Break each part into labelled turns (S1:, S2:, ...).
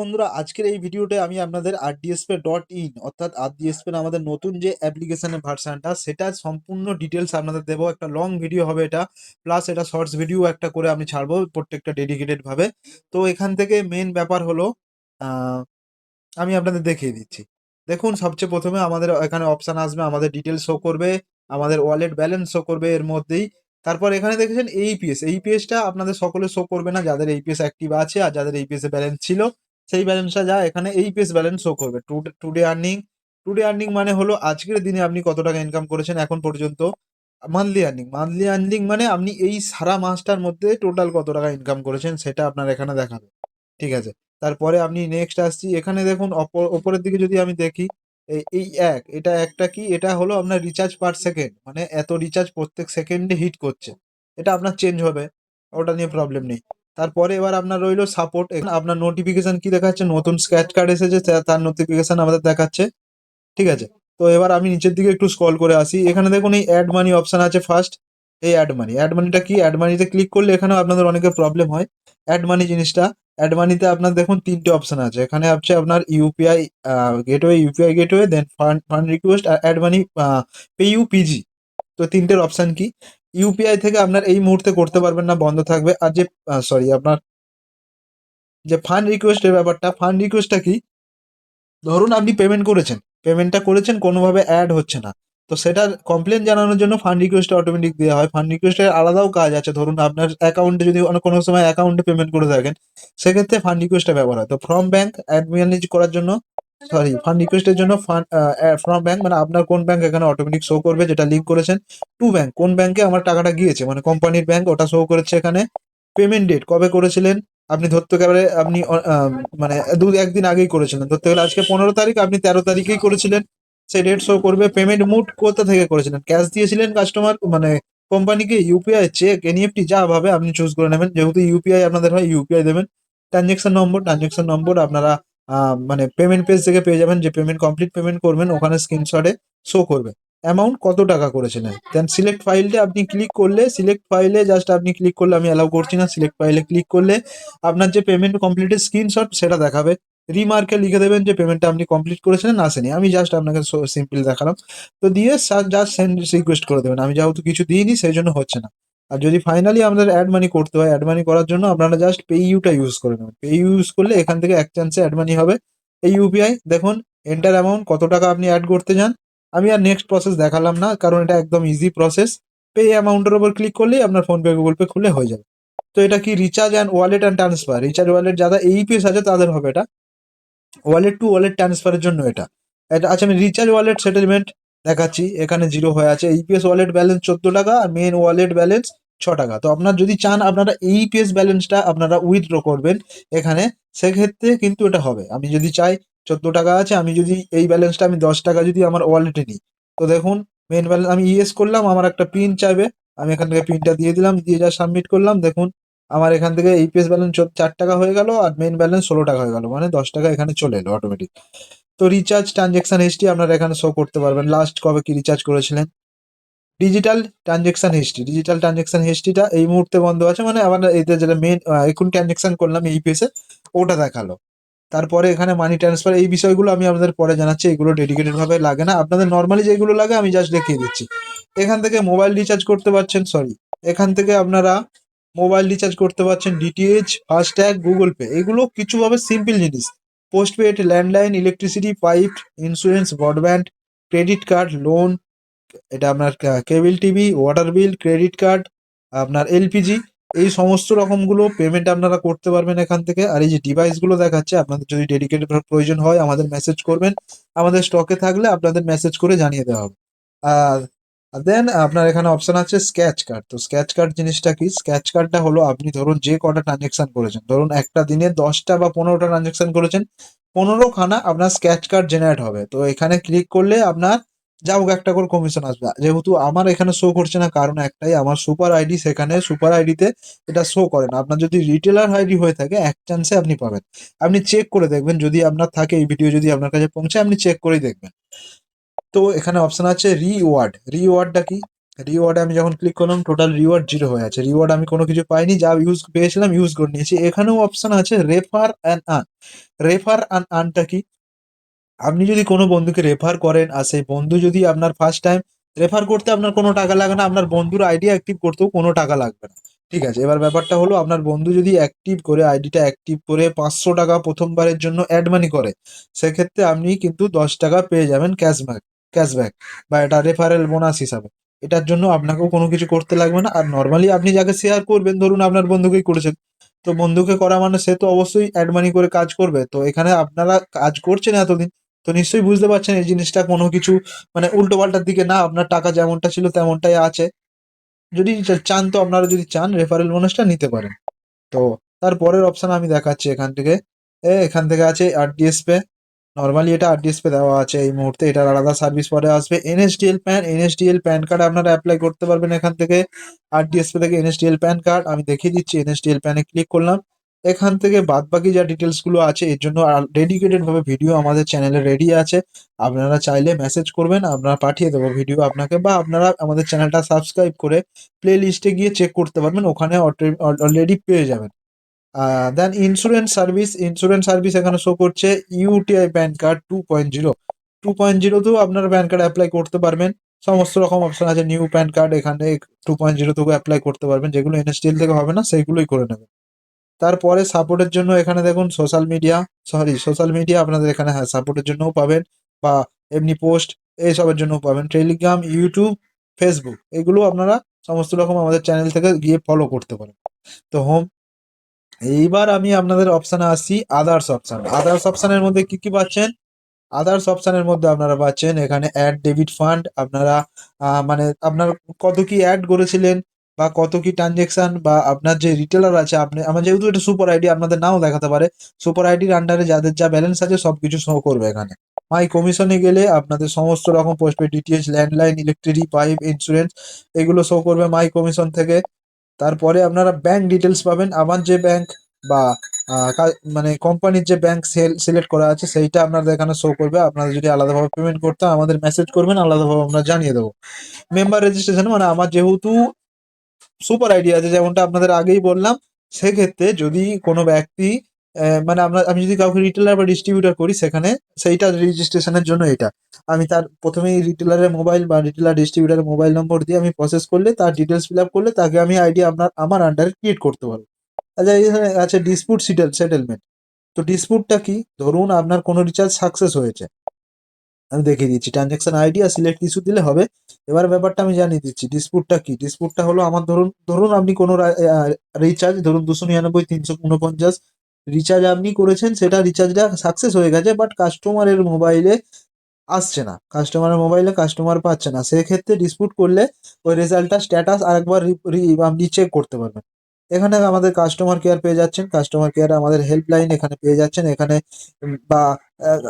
S1: বন্ধুরা, আজকের এই ভিডিওতে আমি আপনাদের আরডিএসপে ডট ইন অর্থাৎ আরডিএসপে আমাদের নতুন যে অ্যাপ্লিকেশনের ভার্সানটা সেটা সম্পূর্ণ ডিটেলস আপনাদের দেবো। একটা লং ভিডিও হবে এটা প্লাস এটা শর্টস ভিডিও একটা করে আমি ছাড়বো প্রত্যেকটা ডেডিকেটেড ভাবে। তো এখান থেকে মেন ব্যাপার হলো আমি আপনাদের দেখিয়ে দিচ্ছি। দেখুন, সবচেয়ে প্রথমে আমাদের এখানে অপশন আসবে, আমাদের ডিটেলস শো করবে, আমাদের ওয়ালেট ব্যালেন্স শো করবে এর মধ্যেই। তারপর এখানে দেখেছেন এইপিএস এইপিএসটা আপনাদের সকলে শো করবে না, যাদের এইপিএস অ্যাক্টিভ আছে আর যাদের এইপিএস এ ব্যালেন্স ছিল। সেই ব্যালেন্সটা যা, এখানে এইপিএস ব্যালেন্স শো করবে। টুডে আর্নিং টুডে আর্নিং মানে হলো আজকের দিনে আপনি কত টাকা ইনকাম করেছেন এখন পর্যন্ত? মান্থলি আর্নিং মান্থলি আর্নিং মানে আপনি এই সারা মাসটার মধ্যে টোটাল কত টাকা ইনকাম করেছেন সেটা আপনার এখানে দেখাবে। ঠিক আছে? তারপরে আপনি নেক্সট আসছি, এখানে দেখুন ওপরের দিকে যদি আমি দেখি, এই এই এক, এটা একটা কি? এটা হলো আপনার রিচার্জ পার সেকেন্ড মানে এত রিচার্জ প্রত্যেক সেকেন্ডে হিট করছে। এটা আপনার চেঞ্জ হবে, ওটা নিয়ে প্রবলেম নেই। তারপরে এবার আপনার রইল সাপোর্ট আপনার নোটিফিকেশন কি দেখাচ্ছে? নতুন স্ক্র্যাচ কার্ড এসেছে তার নোটিফিকেশন আমাদের দেখাচ্ছে, ঠিক আছে? তো এবার আমি নিচের দিকে একটু স্ক্রল করে আসি। এখানে দেখুন এই অ্যাড মানি অপশন আছে ফার্স্ট এই অ্যাড মানি অ্যাড মানিটা কি? অ্যাড মানিতে ক্লিক করলে এখানে আপনাদের অনেকের প্রবলেম হয়। অ্যাড মানি জিনিসটা অ্যাড মানিতে আপনার দেখুন তিনটে অপশন আছে। এখানে হচ্ছে আপনার UPI gateway UPI gateway then fund fund request আর add money PayU PG তো তিনটের অপশান কি? ইউপিআই থেকে আপনার এই মুহূর্তে করতে পারবেন না, বন্ধ থাকবে। আর যে সরি আপনার যে ফান্ড রিকোয়েস্টের ব্যাপারটা ফান্ড রিকোয়েস্টটা কি? ধরুন আপনি পেমেন্ট করেছেন পেমেন্টটা করেছেন, কোনোভাবে অ্যাড হচ্ছে না। তো সেটার কমপ্লেন জানানোর জন্য ফান্ড রিকোয়েস্ট অটোমেটিক দেওয়া হয়। ফান্ড রিকোয়েস্টের আলাদাও কাজ আছে। ধরুন আপনার অ্যাকাউন্টে যদি কোনো সময় অ্যাকাউন্টে পেমেন্ট করে থাকেন, সেক্ষেত্রে ফান্ড রিকোয়েস্টটা ব্যবহার হয়। তো ফ্রম ব্যাংক অ্যাড ম্যানেজ করার জন্য সরি ফান্ড রিকোয়েস্টের জন্য ফান্ড ফ্রম ব্যাংক মানে আপনার কোন ব্যাংক এখানে অটোমেটিক শো করবে, যেটা লিঙ্ক করেছেন টু ব্যাংক কোন ব্যাংকে আমার টাকাটা গিয়েছে? মানে কোম্পানির ব্যাংক ওটা শো করেছে এখানে। পেমেন্ট ডেট কবে করেছিলেন? আপনি ধরতে গেলে আপনি মানে দু, একদিন আগেই করেছিলেন। ধরতে গেলে আজকে পনেরো তারিখ, আপনি তেরো তারিখেই করেছিলেন। সেই ডেট শো করবে। পেমেন্ট মুড কোথা থেকে করেছিলেন? ক্যাশ দিয়েছিলেন কাস্টমার মানে কোম্পানিকে ইউপিআই চেক এনইএফটি যা ভাবে, আপনি চুজ করে নেবেন। যেহেতু ইউপিআই আপনাদের হয় ইউপিআই দেবেন। ট্রানজেকশন নম্বর ট্রানজেকশন নম্বর আপনারা মানে পেমেন্ট পেজ থেকে পেয়ে যাবেন, যে পেমেন্ট কমপ্লিট পেমেন্ট করবেন, ওখানে স্ক্রিনশটে শো করবে। অ্যামাউন্ট কত টাকা করেছিলেন? দেন সিলেক্ট ফাইলটা আপনি ক্লিক করলে সিলেক্ট ফাইলে জাস্ট আপনি ক্লিক করলে, আমি অ্যালাউ করছি না সিলেক্ট ফাইলে ক্লিক করলে আপনার যে পেমেন্ট কমপ্লিটের স্ক্রিনশট সেটা দেখাবে। রিমার্কে লিখে দেবেন যে পেমেন্টটা আপনি কমপ্লিট করেছিলেন, আসেনি। আমি জাস্ট আপনাকে সিম্পল দেখালাম। তো দিয়ে জাস্ট সেন্ড রিকোয়েস্ট করে দেবেন। আমি যেহেতু কিছু দিইনি, সেই জন্য হচ্ছে না। আর যদি ফাইনালি আমাদের অ্যাড মানি করতে হয় অ্যাড মানি করার জন্য আপনারা জাস্ট পে ইউটা ইউজ করে নেবেন। পে ইউজ করলে এখান থেকে এক চান্সে অ্যাড মানি হবে। এই ইউপিআই দেখুন এন্টার অ্যামাউন্ট কত টাকা আপনি অ্যাড করতে চান। আমি আর নেক্সট প্রসেস দেখালাম না, কারণ এটা একদম ইজি প্রসেস পে অ্যামাউন্টের ওপর ক্লিক করলেই আপনার ফোনপে গুগল পে খুলে হয়ে যাবে। তো এটা কি recharge and wallet and transfer recharge wallet যারা এই এইপিএস আছে, তাদের হবে এটা। ওয়ালেট টু ওয়ালেট ট্রান্সফারের জন্য এটা। এটা আচ্ছা আমি রিচার্জ ওয়ালেট সেটেলমেন্ট দেখাচ্ছি, এখানে জিরো হয়ে আছে। ইপিএস ওয়ালেট ব্যালেন্স চোদ্দ টাকা, আর মেন ওয়ালেট ব্যালেন্স ছ টাকা। তো আপনার যদি চান, আপনারা এইপিএস ব্যালেন্সটা আপনারা উইথড্র করবেন এখানে, সেক্ষেত্রে কিন্তু এটা হবে। আমি যদি চাই, চোদ্দ টাকা আছে, আমি যদি এই ব্যালেন্সটা আমি দশ টাকা যদি আমার ওয়ালেটে নিই। তো দেখুন মেন ব্যালেন্স আমি ইএস করলাম, আমার একটা পিন চাইবে। আমি এখান থেকে পিনটা দিয়ে দিলাম, দিয়ে যা সাবমিট করলাম, দেখুন, আমার এখান থেকে ইপিএস ব্যালেন্স চার টাকা হয়ে গেল, আর মেন ব্যালেন্স ষোলো টাকা হয়ে গেল। মানে দশ টাকা এখানে চলে এলো অটোমেটিক তো রিচার্জ ট্রানজেকশন হিস্ট্রি আপনারা এখানে শো করতে পারবেন। লাস্ট কবে কি রিচার্জ করেছিলেন? Digital transaction history digital transaction হিস্ট্রিটা এই মুহূর্তে বন্ধ আছে মানে আমার এতে যেটা মেন এখন ট্রানজেকশন করলাম ইপিএস এ, ওটা দেখাল। তারপরে এখানে মানি ট্রান্সফার এই বিষয়গুলো আমি আপনাদের পরে জানাচ্ছি, এগুলো ডেডিকেটেডভাবে লাগে না। আপনাদের নর্মালি যেগুলো লাগে আমি জাস্ট দেখিয়ে দিচ্ছি। এখান থেকে মোবাইল রিচার্জ করতে পারছেন সরি এখান থেকে আপনারা মোবাইল রিচার্জ করতে পারছেন ডিটিএইচ ফাস্ট্যাগ গুগল পে এগুলো কিছুভাবে সিম্পল জিনিস। Postpaid landline electricity pipe insurance broadband credit card loan এটা আপনার cable TV water bill credit card আপনার এলপিজি এই সমস্ত রকমগুলো পেমেন্ট আপনারা করতে পারবেন এখান থেকে। আর এই যে ডিভাইসগুলো দেখাচ্ছে, আপনাদের যদি ডেডিকেটেড প্রয়োজন হয়, আমাদের মেসেজ করবেন। আমাদের স্টকে থাকলে আপনাদের মেসেজ করে জানিয়ে দেওয়া হবে। আর দেন আপনার এখানে অপশন আছে স্ক্যাচ কার্ড তো স্ক্যাচ কার্ড জিনিসটা কি? স্ক্যাচ কার্ডটা হলো আপনি ধরুন যে কটা ট্রানজেকশন করেছেন। ধরুন একটা দিনে দশটা বা পনেরোটা ট্রানজেকশন করেছেন। পনেরো খানা আপনার স্ক্যাচ কার্ড জেনারেট হবে। তো এখানে ক্লিক করলে আপনার যা হোক একটা করে কমিশন আসবে। যেহেতু আমার এখানে শো করছে না, কারণ একটাই আমার সুপার আইডি সেখানে সুপার আইডিতে এটা শো করে না। আপনার যদি রিটেলার আইডি হয়ে থাকে, এক চান্সে আপনি পাবেন। আপনি চেক করে দেখবেন, যদি আপনার থাকে এই ভিডিও যদি আপনার কাছে পৌঁছায় আপনি চেক করেই দেখবেন। তো এখানে অপশন আছে রিওয়ার্ড রিওয়ার্ডটা কি? রিওয়ার্ডে আমি যখন ক্লিক করলাম টোটাল রিওয়ার্ড জিরো হয়ে আছে। রিওয়ার্ড আমি কোনো কিছু পাইনি, যা ইউজ পেয়েছিলাম ইউজ করে নিয়েছি। এখানেও অপশন আছে refer and An refer and আনটা কি? আপনি যদি কোনো বন্ধুকে রেফার করেন আর সেই বন্ধু যদি আপনার ফার্স্ট টাইম রেফার করতে আপনার কোনো টাকা লাগে না, আপনার বন্ধুর আইডি অ্যাক্টিভ করতেও কোনো টাকা লাগবে না। ঠিক আছে, এবার ব্যাপারটা হলো আপনার বন্ধু যদি অ্যাক্টিভ করে আইডিটা অ্যাক্টিভ করে পাঁচশো টাকা প্রথমবারের জন্য অ্যাড মানি করে, সেক্ষেত্রে আপনি কিন্তু দশ টাকা পেয়ে যাবেন ক্যাশব্যাক ক্যাশব্যাক বা এটা রেফারেল বোনাস হিসাবে। এটার জন্য আপনাকেও কোনো কিছু করতে লাগবে না। আর নর্মালি আপনি যাকে শেয়ার করবেন, ধরুন আপনার বন্ধুকেই করেছেন, তো বন্ধুকে করা মানে সে তো অবশ্যই অ্যাড মানি করে কাজ করবে। তো এখানে আপনারা কাজ করছেন এতদিন, তো নিশ্চয়ই বুঝতে পারছেন এই জিনিসটা কোনো কিছু মানে উল্টো পাল্টার দিকে না, আপনার টাকা যেমনটা ছিল তেমনটাই আছে। যদি চান তো আপনারা যদি চান রেফারেল বোনাসটা নিতে পারেন। তো তারপরের অপশন আমি দেখাচ্ছি এখান থেকে। এখান থেকে আছে আরডিএস পে নর্মালি এটা আরডিএস পে দেওয়া আছে, এই মুহূর্তে এটার আলাদা সার্ভিস পরে আসবে। NSDL PAN NSDL PAN card আপনারা অ্যাপ্লাই করতে পারবেন এখান থেকে। আরডিএস পে থেকে এনএসডিএল প্যান কার্ড আমি দেখিয়ে দিচ্ছি এনএসডিএল প্যানে ক্লিক করলাম। এখান থেকে বাদবাকি যা ডিটেলসগুলো আছে, এর জন্য ডেডিকেটেড ভাবে ভিডিও আমাদের চ্যানেলে রেডি আছে। আপনারা চাইলে মেসেজ করবেন আপনারা পাঠিয়ে দেবো ভিডিও আপনাকে বা আপনারা আমাদের চ্যানেলটা সাবস্ক্রাইব করে প্লে লিস্টে গিয়ে চেক করতে পারবেন, ওখানে অলরেডি পেয়ে যাবেন। Then insurance service insurance service এখানে শো করছে UTI PAN card two point zero two point জিরোতেও আপনার প্যান কার্ড অ্যাপ্লাই করতে পারবেন। সমস্ত রকম অপশন আছে নিউ প্যান কার্ড এখানে টু পয়েন্ট জিরোতেও অ্যাপ্লাই করতে পারবেন। যেগুলো এনএসডিএল থেকে হবে না, সেইগুলোই করে নেবেন। তারপরে সাপোর্টের জন্য এখানে দেখুন social media sorry social media আপনাদের এখানে হ্যাঁ সাপোর্টের জন্যও পাবেন বা এমনি পোস্ট এইসবের জন্যও পাবেন। টেলিগ্রাম ইউটিউব ফেসবুক এগুলো আপনারা সমস্ত রকম আমাদের চ্যানেল থেকে গিয়ে ফলো করতে পারেন। তো হোম এইবার আমি আপনাদের অপশানে আসছি আদার্স অপশান আদার্স অপশানের মধ্যে কি কি পাচ্ছেন? আদার্স অপশানের মধ্যে আপনারা পাচ্ছেন এখানে অ্যাড ডেবিট ফান্ড আপনারা মানে আপনার কত কি অ্যাড করেছিলেন বা কত কি ট্রানজেকশন বা আপনার যে রিটেলার আছে, আপনি, আমার যেহেতু এটা সুপার আইডি আপনাদের নাও দেখাতে পারে। সুপার আইডির আন্ডারে যাদের যা ব্যালেন্স আছে সব কিছু শো করবে এখানে। মাই কমিশনে গেলে আপনাদের সমস্ত রকম postpaid DTH landline electric pipe insurance এগুলো শো করবে মাই কমিশন থেকে। তারপরে আপনারা ব্যাংক ডিটেলস পাবেন। আমার যে ব্যাংক বা মানে কোম্পানির যে ব্যাংক সেল সিলেক্ট করা আছে, সেইটা আপনাদের এখানে শো করবে। আপনারা যদি আলাদাভাবে পেমেন্ট করতে আমাদের মেসেজ করবেন, আলাদাভাবে আমরা জানিয়ে দেবো। মেম্বার রেজিস্ট্রেশন মানে আমার যেহেতু সুপার আইডিয়া আছে, যেমনটা আপনাদের আগেই বললাম, সেক্ষেত্রে যদি কোনো ব্যক্তি মানে আমরা, আমি যদি কাউকে রিটেলার বা ডিস্ট্রিবিউটার করি সেখানে, সেইটা রেজিস্ট্রেশনের জন্য এটা। আমি তার প্রথমেই রিটেলারের মোবাইল বা রিটেলার ডিস্ট্রিবিউটারের মোবাইল নম্বর দিয়ে আমি প্রসেস করলে, তার ডিটেলস ফিল আপ করলে, তাকে আমি আইডি আপনার, আমার আন্ডারে ক্রিয়েট করতে পারব। আচ্ছা এখানে আছে ডিসপুট সিটেল সেটেলমেন্ট তো ডিসপুটটা কি? ধরুন আপনার কোনো রিচার্জ সাকসেস হয়েছে। আমি দেখিয়ে দিচ্ছি ট্রানজ্যাকশন আইডি আর সিলেক্ট ইস্যু দিলে হবে। এবার ব্যাপারটা আমি জানিয়ে দিচ্ছি ডিসপুটটা কি? ডিসপুটটা হলো আমার, ধরুন ধরুন আপনি কোনো রিচার্জ ধরুন দুশো নিরানব্বই, তিনশো উনপঞ্চাশ রিচার্জ আপনি করেছেন, সেটা রিচার্জটা সাকসেস হয়ে গেছে বাট কাস্টমারের মোবাইলে আসছে না। কাস্টমারের মোবাইলে কাস্টমার পাচ্ছে না। সেক্ষেত্রে ডিসপুট করলে ওই রেজাল্টটা স্ট্যাটাস আরেকবার আপনি চেক করতে পারবেন। এখানে আমাদের কাস্টমার কেয়ার পেয়ে যাচ্ছেন। কাস্টমার কেয়ারে আমাদের হেল্পলাইন এখানে পেয়ে যাচ্ছেন। এখানে বা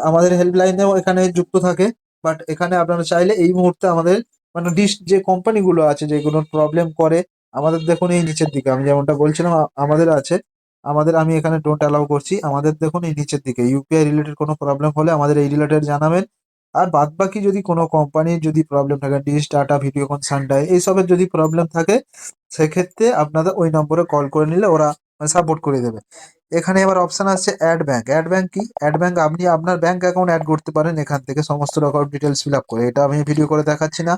S1: আমাদের হেল্পলাইনেও এখানে যুক্ত থাকে। বাট এখানে আপনারা চাইলে এই মুহূর্তে আমাদের মানে ডিশ যে কোম্পানিগুলো আছে যেগুলো প্রবলেম করে, আমাদের দেখুন এই নিচের দিকে। আমি যেমনটা বলছিলাম আমাদের আছে। আমাদের, আমি এখানে ডোন্ট অ্যালাউ করছি। আমাদের দেখুন এই নিচের দিকে ইউপিআই রিলেটেড কোনো প্রবলেম হলে আমাদের এই রিলেটেড জানাবেন। আর বাদ বাকি যদি কোনো কোম্পানির যদি প্রবলেম থাকে ডিশ টাটা ভিডিওকন সানডাই এইসবের যদি প্রবলেম থাকে, সেক্ষেত্রে আপনাদের ওই নম্বরে কল করে নিলে ওরা সাপোর্ট করে দেবে। এখানে এবার অপশন আসছে অ্যাড ব্যাঙ্ক অ্যাড ব্যাঙ্ক কি? অ্যাড ব্যাঙ্ক আপনি আপনার ব্যাঙ্ক অ্যাকাউন্ট অ্যাড করতে পারেন, এখান থেকে সমস্ত রকম ডিটেলস ফিল আপ করে। এটা আমি ভিডিও করে দেখাচ্ছি না।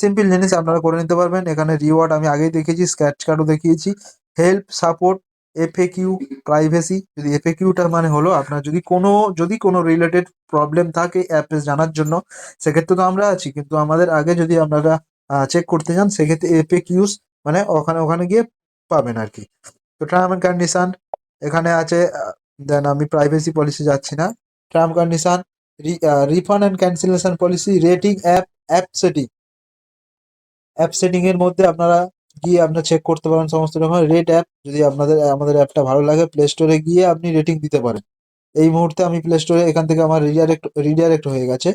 S1: সিম্পল জিনিস আপনারা করে নিতে পারবেন। এখানে রিওয়ার্ড আমি আগেই দেখিয়েছি স্ক্র্যাচ কার্ডও দেখিয়েছি। হেল্প সাপোর্ট এফএকিউ প্রাইভেসি যদি এফএকিউটার মানে হলো আপনার যদি কোনো যদি কোনো রিলেটেড প্রবলেম থাকে অ্যাপে জানার জন্য, সেক্ষেত্রে তো আমরা আছি। কিন্তু আমাদের আগে যদি আপনারা চেক করতে চান, সেক্ষেত্রে এফএকিউস মানে ওখানে ওখানে গিয়ে পাবেন আর কি তো টার্ম অ্যান্ড কন্ডিশন এখানে আছে দেন আমি প্রাইভেসি পলিসি যাচ্ছি না। Term condition refund and cancellation policy rating app app setting app setting এর মধ্যে আপনারা গিয়ে আপনারা চেক করতে পারেন সমস্ত রকম রেট অ্যাপ যদি আপনাদের, আমাদের অ্যাপটা ভালো লাগে প্লে স্টোরে গিয়ে আপনি রেটিং দিতে পারেন। এই মুহূর্তে আমি প্লে স্টোরে এখান থেকে আমার রিডাইরেক্ট রিডাইরেক্ট হয়ে গেছে।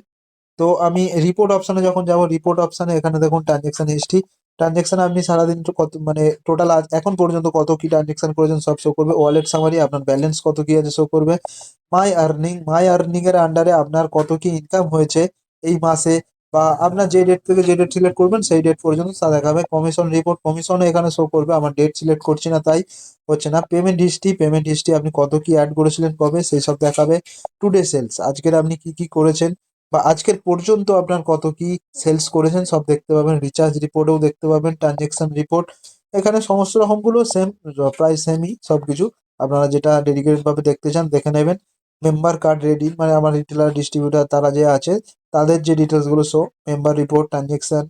S1: তো আমি রিপোর্ট অপশনে যখন যাব রিপোর্ট অপশনে এখানে দেখুন ট্রানজেকশন হিস্ট্রি ট্রানজেকশন আপনি সারাদিন কত মানে টোটাল আজ, এখন পর্যন্ত কত কি ট্রানজেকশন করেছেন সব শো করবে। ওয়ালেট সামারি আপনার ব্যালেন্স কত কি আছে শো করবে। মাই আর্নিং মাই আর্নিং এর আন্ডারে আপনার কত কি ইনকাম হয়েছে এই মাসে বা আপনার যে ডেট থেকে যে ডেট সিলেক্ট করবেন, সেই ডেট পর্যন্ত তা দেখাবে। কমিশন রিপোর্ট কমিশনও এখানে শো করবে আমার ডেট সিলেক্ট করছি না, তাই হচ্ছে না। পেমেন্ট হিস্ট্রি পেমেন্ট হিস্ট্রি আপনি কত কি অ্যাড করেছিলেন কবে, সেই সব দেখাবে। টুডে সেলস আজকের আপনি কি কি করেছেন? বা আজকের পর্যন্ত আপনার কত কি সেলস করেছেন, সব দেখতে পাবেন। রিচার্জ রিপোর্টেও দেখতে পাবেন ট্রানজেকশন রিপোর্ট এখানে সমস্ত রকমগুলো সেম প্রায় সেমই সব কিছু আপনারা যেটা ডেডিকেটেড ভাবে দেখতে চান, দেখে নেবেন। মেম্বার কার্ড রেডি মানে আমার রিটেলার ডিস্ট্রিবিউটার তারা যে আছে, তাদের যে ডিটেলসগুলো show member report transaction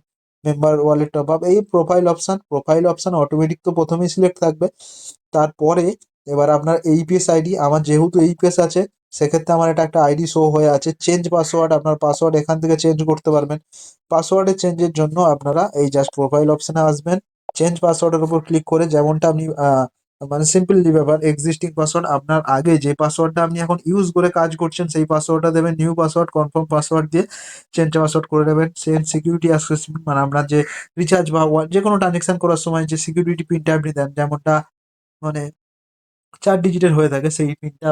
S1: member wallet top up এই profile option profile option automatic তো প্রথমেই সিলেক্ট থাকবে। তারপরে এবার আপনার এইপিএস আইডি আমার যেহেতু এইপিএস আছে, সেক্ষেত্রে আমার এটা একটা আইডি শো হয়ে আছে। চেঞ্জ পাসওয়ার্ড আপনার পাসওয়ার্ড এখান থেকে চেঞ্জ করতে পারবেন। পাসওয়ার্ডের চেঞ্জের জন্য আপনারা এই জাস্ট প্রোফাইল অপশানে আসবেন। চেঞ্জ পাসওয়ার্ডের উপর ক্লিক করে যেমনটা আপনি মানে সিম্পলি ব্যাপার এক্সিস্টিং পাসওয়ার্ড আপনার আগে যে পাসওয়ার্ডটা আপনি এখন ইউজ করে কাজ করছেন, সেই পাসওয়ার্ডটা দেবেন নিউ পাসওয়ার্ড কনফার্ম পাসওয়ার্ড দিয়ে চেঞ্জ পাসওয়ার্ড করে দেবেন সেন সিকিউরিটি অ্যাক্সেস মানে আপনার যে রিচার্জ বা যে কোনো ট্রানজেকশন করার সময় যে সিকিউরিটি পিনটা আপনি দেন, যেমনটা মানে চার ডিজিটের হয়ে থাকে, সেই পিনটা